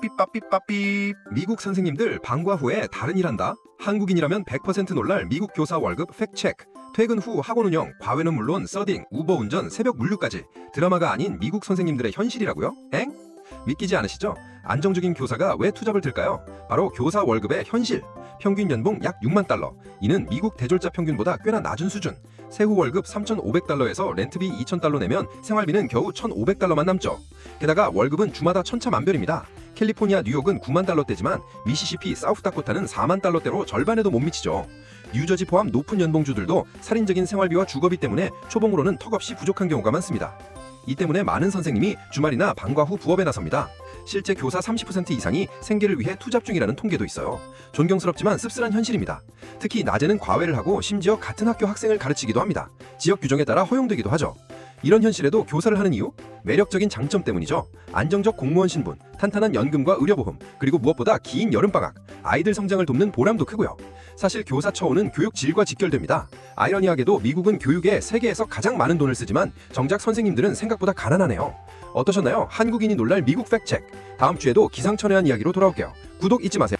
삐빠삐빠삐 미국 선생님들 방과 후에 다른 일 한다? 한국인이라면 100% 놀랄 미국 교사 월급 팩체크 퇴근 후 학원 운영, 과외는 물론 서딩, 우버 운전, 새벽 물류까지 드라마가 아닌 미국 선생님들의 현실이라고요? 엥? 믿기지 않으시죠? 안정적인 교사가 왜 투잡을 들까요? 바로 교사 월급의 현실. 평균 연봉 약 6만 달러. 이는 미국 대졸자 평균보다 꽤나 낮은 수준. 세후 월급 3,500달러에서 렌트비 2,000달러 내면 생활비는 겨우 1,500달러만 남죠. 게다가 월급은 주마다 천차만별입니다. 캘리포니아, 뉴욕은 9만 달러대지만 미시시피, 사우스다코타는 4만 달러대로 절반에도 못 미치죠. 뉴저지 포함 높은 연봉주들도 살인적인 생활비와 주거비 때문에 초봉으로는 턱없이 부족한 경우가 많습니다. 이 때문에 많은 선생님이 주말이나 방과 후 부업에 나섭니다. 실제 교사 30% 이상이 생계를 위해 투잡 중이라는 통계도 있어요. 존경스럽지만 씁쓸한 현실입니다. 특히 낮에는 과외를 하고 심지어 같은 학교 학생을 가르치기도 합니다. 지역 규정에 따라 허용되기도 하죠. 이런 현실에도 교사를 하는 이유? 매력적인 장점 때문이죠. 안정적 공무원 신분, 탄탄한 연금과 의료보험, 그리고 무엇보다 긴 여름방학, 아이들 성장을 돕는 보람도 크고요. 사실 교사 처우는 교육 질과 직결됩니다. 아이러니하게도 미국은 교육에 세계에서 가장 많은 돈을 쓰지만 정작 선생님들은 생각보다 가난하네요. 어떠셨나요? 한국인이 놀랄 미국 팩체크. 다음 주에도 기상천외한 이야기로 돌아올게요. 구독 잊지 마세요.